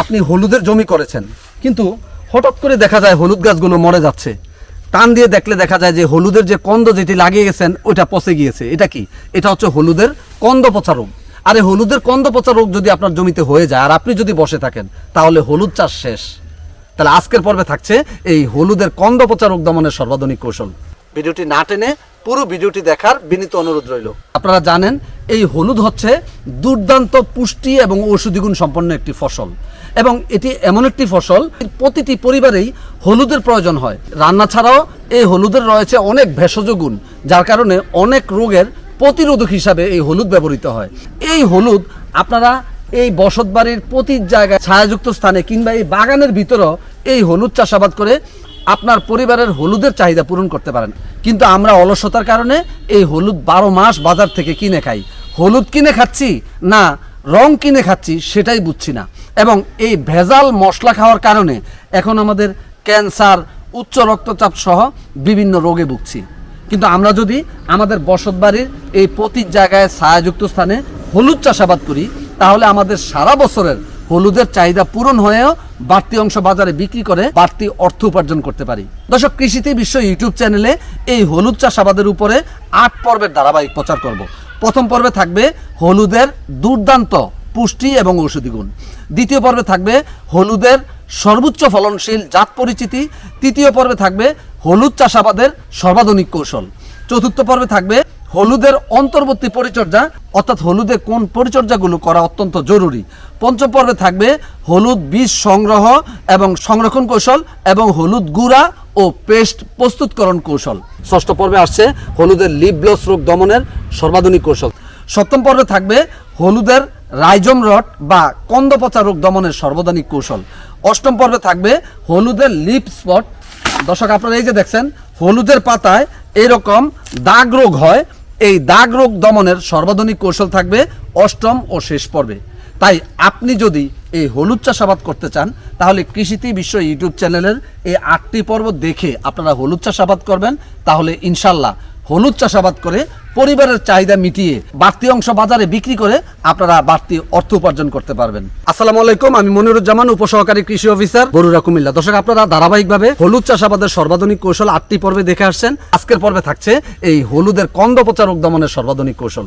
আপনি হলুদের জমি করেছেন, কিন্তু হঠাৎ করে দেখা যায় হলুদ গাছগুলো মরে যাচ্ছে। টান দিয়ে দেখলে দেখা যায় যে হলুদের যে কন্দ যেটি লাগিয়ে গেছেন, ওইটা পচে গিয়েছে। এটা কি? এটা হচ্ছে হলুদের কন্দ পচা রোগ। আর এই হলুদের কন্দ পচা রোগ যদি আপনার জমিতে হয়ে যায়, আর আপনি যদি বসে থাকেন, তাহলে হলুদ চাষ শেষ। তাহলে আজকের পর্বে থাকছে এই হলুদের কন্দ পচা রোগ দমনের সর্বাধুনিক কৌশল। ভিডিওটি না টেনে পুরো ভিডিওটি দেখার বিনীত অনুরোধ রইল। আপনারা জানেন, এই হলুদ হচ্ছে দুর্দান্ত পুষ্টি এবং ঔষধিগুণ সম্পন্ন একটি ফসল। এবং এটি এমন একটি ফসল, প্রতিটি পরিবারেই হলুদের প্রয়োজন হয়। রান্না ছাড়াও এই হলুদের রয়েছে অনেক ভেষজ গুণ, যার কারণে অনেক রোগের প্রতিরোধক হিসাবে এই হলুদ ব্যবহৃত হয়। এই হলুদ আপনারা এই বসত বাড়ির প্রতি জায়গায় ছায়াযুক্ত স্থানে কিংবা এই বাগানের ভিতরেও এই হলুদ চাষাবাদ করে আপনার পরিবারের হলুদের চাহিদা পূরণ করতে পারেন। কিন্তু আমরা অলসতার কারণে এই হলুদ বারো মাস বাজার থেকে কিনে খাই। হলুদ কিনে খাচ্ছি? না রং কিনে খাচ্ছি সেটাই বুঝছি না। এবং এই ভেজাল মশলা খাওয়ার কারণে এখন আমাদের ক্যান্সার, উচ্চ রক্তচাপ সহ বিভিন্ন রোগে ভুগছি। কিন্তু আমরা যদি আমাদের বসত বাড়ির এই প্রতি জায়গায় ছায়াযুক্ত স্থানে হলুদ চাষাবাদ করি, তাহলে আমাদের সারা বছরের হলুদের চাহিদা পূরণ হয়েও বাড়তি অংশ বাজারে বিক্রি করে বাড়তি অর্থ উপার্জন করতে পারি। দর্শক, কৃষিতে বিশ্ব ইউটিউব চ্যানেলে এই হলুদ চাষাবাদের উপরে আট পর্বের ধারাবাহিক প্রচার করব। প্রথম পর্বে থাকবে হলুদের দুর্দান্ত পুষ্টি এবং ঔষধি গুণ। দ্বিতীয় পর্বে থাকবে হলুদের সর্বোচ্চ ফলনশীল জাত পরিচিতি। তৃতীয় পর্বে থাকবে হলুদ চাষাবাদের সর্বাধুনিক কৌশল। চতুর্থ পর্বে থাকবে হলুদের অন্তর্বর্তী পরিচর্যা, অর্থাৎ হলুদে কোন পরিচর্যাগুলো করা অত্যন্ত জরুরি। পঞ্চম পর্বে থাকবে হলুদ বীজ সংগ্রহ এবং সংরক্ষণ কৌশল এবং হলুদ গুঁড়া ও পেস্ট প্রস্তুতকরণ কৌশল। ষষ্ঠ পর্বে আসছে হলুদের লিপ ব্লস রোগ দমনের সর্বাধুনিক কৌশল। সপ্তম পর্বে থাকবে হলুদের রাইজম রট বা কন্দপচা রোগ দমনের সর্বদানিক কৌশল। অষ্টম পর্বে থাকবে হলুদের লিপ স্পট। দর্শক, আপনারা এই যে দেখছেন, হলুদের পাতায় এরকম দাগ রোগ হয়। এই দাগ রোগ দমনের সর্বাধুনিক কৌশল থাকবে অষ্টম ও শেষ পর্বে। তাই আপনি যদি এই হলুদ চাষাবাদ করতে চান, তাহলে কৃষিতে বিশ্ব ইউটিউব চ্যানেলের এই আটটি পর্ব দেখে আপনারা হলুদ চাষাবাদ করবেন। তাহলে ইনশাল্লাহ হলুদ চাষাবাদ করে পরিবারের চাহিদা মিটিয়ে বাড়তি অংশ বাজারে বিক্রি করে আপনারা বাড়তি অর্থ উপার্জন করতে পারবেন। আসসালামু আলাইকুম, আমি মনিরুজ্জামান, উপসহকারী কৃষি অফিসার বরুরা কুমিল্লা। দর্শক, আপনারা ধারাবাহিকভাবে হলুদ চাষাবাদের সর্বাধুনিক কৌশল আটটি পর্বে দেখে আসছেন। আজকের পর্বে থাকছে এই হলুদের কন্দ পচা রোগ দমনের সর্বাধুনিক কৌশল।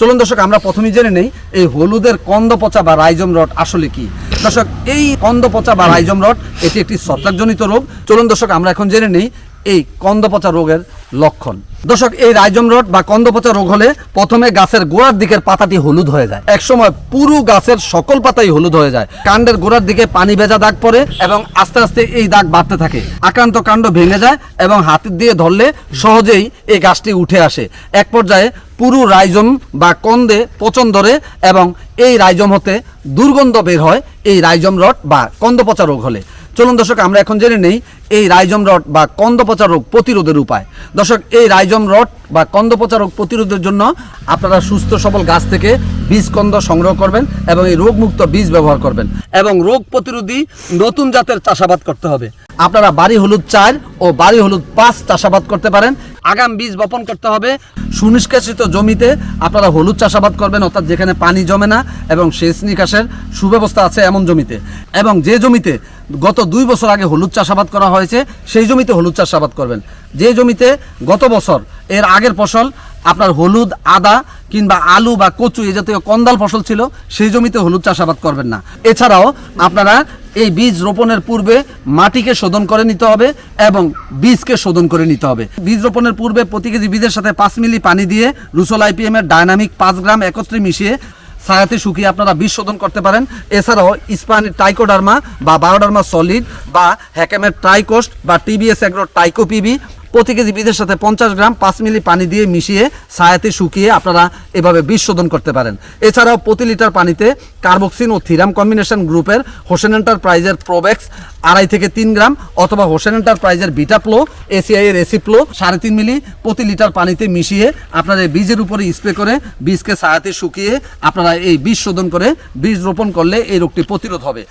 চলুন দর্শক, আমরা প্রথমেই জেনে নেই এই হলুদের কন্দ পচা বা রাইজম রড আসলে কি। দর্শক, এই কন্দ পচা বা রাইজম রড এটি একটি ছত্রাকজনিত রোগ। চলুন দর্শক, আমরা এখন জেনে নেই এই কন্দ পচা রোগের লক্ষণ। দর্শক, এই রাইজম রড বা কন্দপচা রোগ হলে প্রথমে গাছের গোড়ার দিকের পাতাটি হলুদ হয়ে যায়। একসময় পুরো গাছের সকল পাতাই হলুদ হয়ে যায়। কাণ্ডের গোড়ার দিকে পানি ভেজা দাগ পড়ে এবং আস্তে আস্তে এই দাগ বাড়তে থাকে। আক্রান্ত কাণ্ড ভেঙে যায় এবং হাতের দিয়ে ধরলে সহজেই এই গাছটি উঠে আসে। এক পর্যায়ে পুরো রাইজম বা কন্দে পচন ধরে এবং এই রাইজম হতে দুর্গন্ধ বের হয় এই রাইজম রড বা কন্দপচা রোগ হলে। চলুন দর্শক, আমরা এখন জেনে নেই এই রাইজম রড বা কন্দপচা রোগ প্রতিরোধের উপায়। দর্শক, এই রাইজম রড বা কন্দপচা রোগ প্রতিরোধের জন্য আপনারা সুস্থ, সবল গাছ থেকে বীজ কন্দ সংগ্রহ করবেন এবং এই রোগমুক্ত বীজ ব্যবহার করবেন এবং রোগ প্রতিরোধী নতুন জাতের চাষাবাদ করতে হবে। আপনারা বাড়ি হলুদ চার ও বাড়ি হলুদ পাঁচ চাষাবাদ করতে পারেন। আগাম বীজ বপন করতে হবে। সুনিষ্কাশিত জমিতে আপনারা হলুদ চাষাবাদ করবেন, অর্থাৎ যেখানে পানি জমে না এবং সেচ নিকাশের সুব্যবস্থা আছে এমন জমিতে। এবং যে জমিতে গত দুই বছর আগে হলুদ চাষাবাদ করা হয়েছে, সেই জমিতে হলুদ চাষাবাদ করবেন। যে জমিতে গত বছর এর আগের ফসল আপনার হলুদ, আদা কিংবা আলু বা কচু এ জাতীয় কন্দাল ফসল ছিল, সেই জমিতে হলুদ চাষাবাদ করবেন না। এছাড়াও আপনারা এই বীজ রোপণের পূর্বে মাটিকে শোধন করে নিতে হবে এবং বীজকে শোধন করে নিতে হবে। বীজ রোপণের পূর্বে প্রতি কেজি বীজের সাথে পাঁচ মিলি পানি দিয়ে রুসল আইপিএম এর ডায়নামিক পাঁচ গ্রাম একত্রে মিশিয়ে ছায়াতে শুকিয়ে আপনারা বীজ শোধন করতে পারেন। এছাড়াও ইস্পানি টাইকোডার্মা বা বায়োডার্মা সলিড বা হ্যাকেমের ট্রাইকোস্ট বা টিবিএস এগ্রো টাইকোপিবি প্রতি কেজি বীজের সাথে পঞ্চাশ গ্রাম পাঁচ মিলি পানি দিয়ে মিশিয়ে, ছায়াতে শুকিয়ে আপনারা এভাবে বীজ শোধন করতে পারেন। এছাড়াও প্রতি লিটার পানিতে কার্বক্সিন ও থিরাম কম্বিনেশন গ্রুপের হোসেন এন্টারপ্রাইজের প্রোবেক্স আড়াই থেকে তিন গ্রাম অথবা হোসেন এন্টারপ্রাইজের বিটাপ্লো, এসিআই এর এসিপ্লো সাড়ে তিন মিলি প্রতি লিটার পানিতে মিশিয়ে আপনারা এই বীজের উপরে স্প্রে করে বীজকে ছায়াতে শুকিয়ে আপনারা এই বীজ শোধন করে বীজ রোপণ করলে এই রোগটি প্রতিরোধ হবে।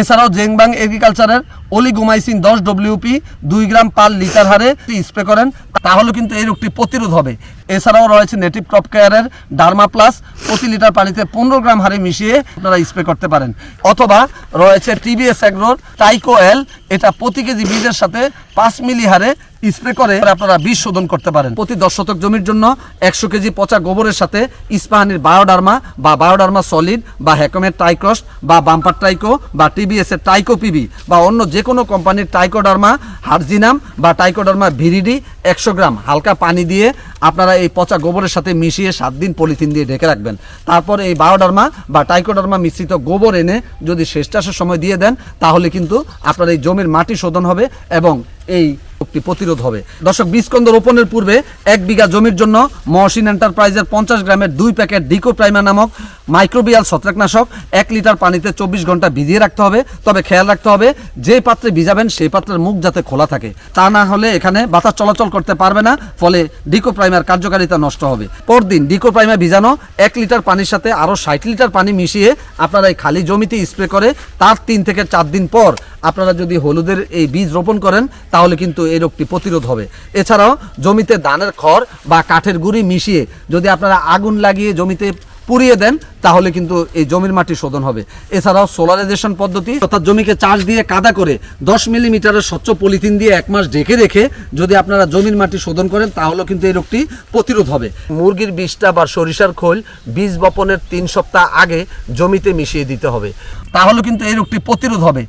এছাড়াও জেংবাং এগ্রিকালচারের অলিগোমাইসিন দশ ডব্লিউপি দুই গ্রাম পার লিটার হারে স্প্রে করেন, তাহলে কিন্তু এই রোগটি প্রতিরোধ হবে। এছাড়াও রয়েছে নেটিভ ক্রপ কেয়ারের ডার্মা প্লাস প্রতি লিটার পানিতে পনেরো গ্রাম হারে মিশিয়ে আপনারা স্প্রে করতে পারেন। অথবা রয়েছে টিবিএস অ্যাগ্রোর টাইকো এল এটা প্রতি কেজি বীজের সাথে পাঁচ মিলি হারে স্প্রে করে আপনারা বিষ শোধন করতে পারেন। প্রতি দশ শতক জমির জন্য একশো কেজি পচা গোবরের সাথে ইস্পাহানির বায়োডার্মা বা বায়োডার্মা সলিড বা হ্যাকমের টাইক্রস বা বাম্পার টাইকো বা টিবিএস এর টাইকো পিবি বা অন্য যে কোনো কোম্পানির টাইকোডার্মা হার্জিনাম বা টাইকোডার্মা ভিরিডি একশো গ্রাম হালকা পানি দিয়ে আপনারা এই পচা গোবরের সাথে মিশিয়ে সাত দিন পলিথিন দিয়ে ঢেকে রাখবেন। তারপর এই বায়োডার্মা বা টাইকোডার্মা মিশ্রিত গোবর এনে যদি শেষ চাষের সময় দিয়ে দেন, তাহলে কিন্তু আপনার এই জমির মাটি শোধন হবে এবং এই রোগটি প্রতিরোধ হবে। দর্শক বীজকন্দ রোপণের পূর্বে এক বিঘা জমির জন্য মহসিন এন্টারপ্রাইজের পঞ্চাশ গ্রামের দুই প্যাকেট ডিকো প্রাইমা নামক মাইক্রোবিয়াল ছত্রাকনাশক এক লিটার পানিতে চব্বিশ ঘণ্টা ভিজিয়ে রাখতে হবে। তবে খেয়াল রাখতে হবে, যে পাত্রে ভিজাবেন সেই পাত্রের মুখ যাতে খোলা থাকে। তা না হলে এখানে বাতাস চলাচল করতে পারবে না, ফলে ডিকো প্রাইমার কার্যকারিতা নষ্ট হবে। পরদিন ডিকো প্রাইমা ভিজানো এক লিটার পানির সাথে আরও ষাট লিটার পানি মিশিয়ে আপনারা এই খালি জমিতে স্প্রে করে তার তিন থেকে চার দিন পর আপনারা যদি হলুদের এই বীজ রোপণ করেন, তাহলে কিন্তু এই রোগটি প্রতিরোধ হবে। এছাড়াও, জমিতে ধানের খড় বা কাঠের গুঁড়ি মিশিয়ে যদি আপনারা আগুন লাগিয়ে জমিতে পুড়িয়ে দেন, তাহলে কিন্তু এই জমির মাটি শোধন হবে। এছাড়াও, সোলারাইজেশন পদ্ধতি, অর্থাৎ জমিকে চাষ দিয়ে কাদা করে দশ মিলিমিটারের স্বচ্ছ পলিথিন দিয়ে এক মাস ঢেকে রেখে যদি আপনারা জমির মাটি শোধন করেন, তাহলে কিন্তু এই রোগটি প্রতিরোধ হবে। মুরগির বীজটা বা সরিষার খোল বীজ বপনের তিন সপ্তাহ আগে জমিতে মিশিয়ে দিতে হবে। তাহলে কিন্তু এই রোগটি প্রতিরোধ হবে।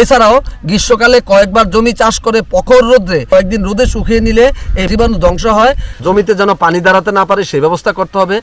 এছাড়াও গ্রীষ্মকালে কয়েকবার জমি চাষ করে প্রখর রোদ্রে কয়েকদিন রোদে শুকিয়ে নিলে এই জীবাণু ধ্বংস হয়। জমিতে যেন পানি দাঁড়াতে না পারে সেই ব্যবস্থা করতে হবে,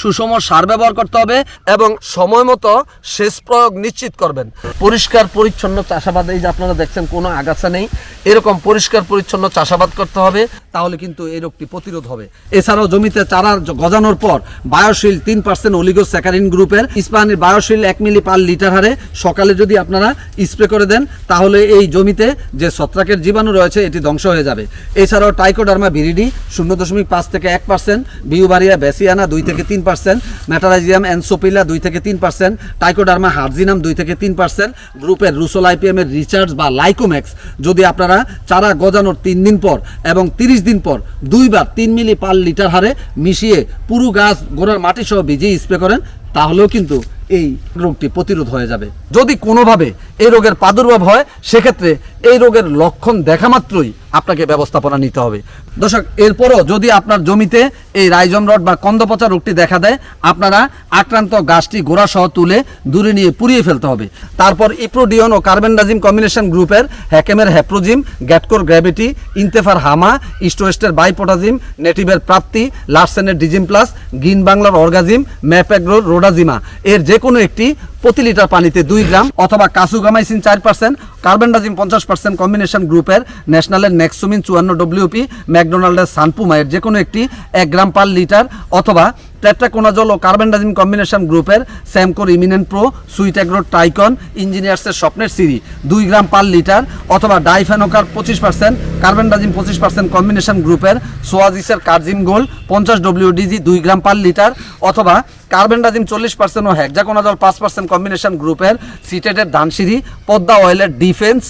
সুষম সার ব্যবহার করতে হবে এবং সময় মতো সেচ প্রয়োগ নিশ্চিত করবেন। পরিষ্কার পরিচ্ছন্ন চাষাবাদ, এই যে আপনারা দেখছেন কোনো আগাছা নেই, এরকম পরিষ্কার পরিচ্ছন্ন চাষাবাদ করতে হবে, তাহলে কিন্তু এই রোগটি প্রতিরোধ হবে। এছাড়াও জমিতে চারা গজানোর পর বায়োশিল তিন পার্সেন্ট অলিগো স্যাকারিন গ্রুপের ইস্পাহানির বায়োশিল এক মিলি পার লিটার হারে। সকালে যদি আপনারা স্প্রে করে দেন তাহলে এই জমিতে যে ছত্রাকের জীবাণু রয়েছে, এটি ধ্বংস হয়ে যাবে। এছাড়াও টাইকোডার্মা ভিরিডি শূন্য দশমিক পাঁচ থেকে এক পার্সেন্ট বিউবারিয়া বেসিয়ানা দুই থেকে তিন পার্সেন্ট ম্যাটারাইজিয়াম অ্যানসোপিলা দুই থেকে তিন পার্সেন্ট টাইকোডার্মা হার্জিনাম দুই থেকে তিন পার্সেন্ট গ্রুপের রুসোল আইপিএম এর রিচার্জ বা লাইকোম্যাক্স যদি আপনারা চারা গজানোর তিন দিন পর এবং তিরিশ দিন পর দুইবার তিন মিলি পার লিটার হারে মিশিয়ে পুরো গাছ গোড়ার মাটি সহ ভিজিয়ে স্প্রে করেন, তাহলেও কিন্তু এই রোগটি প্রতিরোধ হয়ে যাবে। যদি কোনোভাবে এই রোগের প্রাদুর্ভাব হয় সেক্ষেত্রে এই রোগের লক্ষণ দেখা মাত্রই আপনাকে ব্যবস্থাপনা নিতে হবে। দর্শক, এরপরও যদি আপনার জমিতে এই রাইজম রড বা কন্দপচা রোগটি দেখা দেয়, আপনারা আক্রান্ত গাছটি গোড়া সহ তুলে দূরে নিয়ে পুড়িয়ে ফেলতে হবে। তারপর ইপ্রোডিয়ন ও কার্বেন্ডাজিম কম্বিনেশন গ্রুপের হ্যাকেমের হ্যাপ্রোজিম গ্যাটকোর গ্র্যাভিটি, ইন্তেফার হামা, ইস্টোয়েস্টের বাইপোটাজিম, নেটিভের প্রাপ্তি, লার্সেনের ডিজিম প্লাস গ্রিন বাংলার অর্গাজিম, ম্যাপেগ্রোর রোডাজিমা। এর যে কোনো একটি প্রতি লিটার পানিতে দুই গ্রাম অথবা কাসুগামাইসিন চার পার্সেন্ট, কার্বেন্ডাজিম পঞ্চাশ পার্সেন্ট কম্বিনেশন গ্রুপের ন্যাশনালের নেক্সুমিন চুয়ান্ন ডব্লিউপি ম্যাকডোনাল্ডের সানপুমায়ের যে কোনো একটি এক গ্রাম পার লিটার অথবা টেট্রাকোনাজল ও কার্বেন্ডাজিম কম্বিনেশন গ্রুপের স্যামকোর ইমিনেন্ট প্রো সুইট অ্যাগ্রো টাইকন ইঞ্জিনিয়ার্সের স্বপ্নের সিরি দুই গ্রাম পার লিটার অথবা ডাইফেনোকার পঁচিশ পার্সেন্ট, কার্বেন্ডাজিম পঁচিশ পার্সেন্ট কম্বিনেশন গ্রুপের সোয়াজিসের কার্জিম গোল পঞ্চাশ ডব্লিউডিজি দুই গ্রাম পার লিটার অথবা কার্বেন্ডাজিম চল্লিশ পার্সেন্ট ও হ্যাকজাকোনাজল পাঁচ পার্সেন্ট কম্বিনেশন গ্রুপের সিটেটের ধানসিঁড়ি পদ্মা অয়েলের ডিফেন্স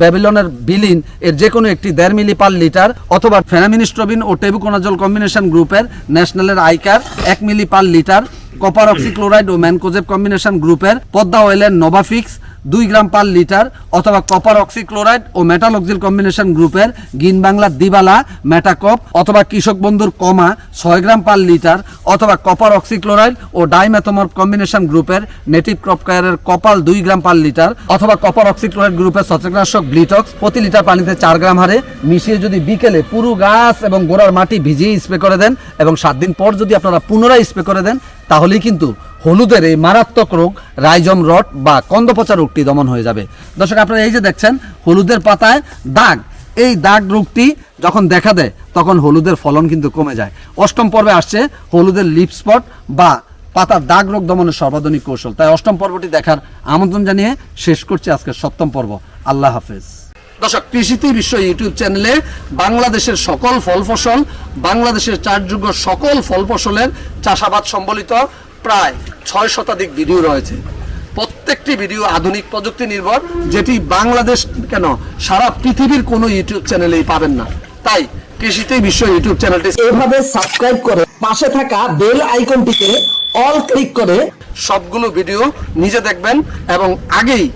ব্যাবিলনের বিলিন এর যে কোনো একটি দেড় মিলি পার লিটার অথবা ফেনামিনিস্ট্রবিন ও টেবুকোনাজল কম্বিনেশন গ্রুপের ন্যাশনালের আইকার এক মিলি পার লিটার কপার অক্সিক্লোরাইড ও ম্যানকোজেব কম্বিনেশন গ্রুপের পদ্মা অয়েলের নোভাফিক্স দুই গ্রাম পার লিটার অথবা কপার অক্সিক্লোরাইড ও মেটালক্সিল কম্বিনেশন গ্রুপের গিন বাংলার দিবালা, মেটাকপ অথবা কৃষক বন্ধুর কমা ছয় গ্রাম পার লিটার অথবা কপার অক্সিক্লোরাইড ও ডাইমেথমর কম্বিনেশন গ্রুপের নেটিভ ক্রপ কেয়ারের কপাল দুই গ্রাম পার লিটার অথবা কপার অক্সিক্লোরাইড গ্রুপের ছত্রাকনাশক ব্লিটক্স প্রতি লিটার পানিতে চার গ্রাম হারে মিশিয়ে যদি বিকেলে পুরো গাছ এবং গোড়ার মাটি ভিজিয়ে স্প্রে করে দেন এবং সাত দিন পর যদি আপনারা পুনরায় স্প্রে করে দেন তাহলেই কিন্তু হলুদের এই মারাত্মক রোগ, রাইজম রট বা কন্দপচা রোগটি দমন হয়ে যাবে। দর্শক, আপনারা এই যে দেখছেন, হলুদের পাতায় দাগ। এই দাগ রোগটি যখন দেখা দেয়, তখন হলুদের ফলন কিন্তু কমে যায়। অষ্টম পর্বে আসছে হলুদের লিপ স্পট বা পাতার দাগ রোগ দমনের সর্বাধুনিক কৌশল। তাই অষ্টম পর্বটি দেখার আমন্ত্রণ জানিয়ে শেষ করছি আজকের সপ্তম পর্ব। আল্লাহ হাফেজ। দর্শক, কৃষিতে বিশ্ব ইউটিউব চ্যানেলে বাংলাদেশের সকল ফল ফসল বাংলাদেশের চাষযোগ্য সকল ফল ফসলের চাষাবাদ সম্বলিত প্রায় ছয় শতাধিক ভিডিও রয়েছে। প্রত্যেকটি ভিডিও আধুনিক প্রযুক্তি নির্ভর, যেটি বাংলাদেশ কেন সারা পৃথিবীর কোনো ইউটিউব চ্যানেলেই পাবেন না। তাই কৃষিতে বিশ্ব ইউটিউব চ্যানেলটি এভাবে সাবস্ক্রাইব করে পাশে থাকা বেল আইকনটিতে অল ক্লিক করে সবগুলো ভিডিও নিজে দেখবেন এবং আগেই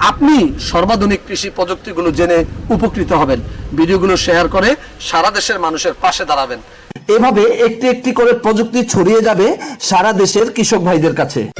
আপনি সর্বাধুনিক কৃষি প্রযুক্তিগুলো জেনে উপকৃত হবেন। ভিডিওগুলো শেয়ার করে সারা দেশের মানুষের পাশে দাঁড়াবেন। এভাবে একটি একটি করে প্রযুক্তি ছড়িয়ে যাবে সারা দেশের কৃষক ভাইদের কাছে।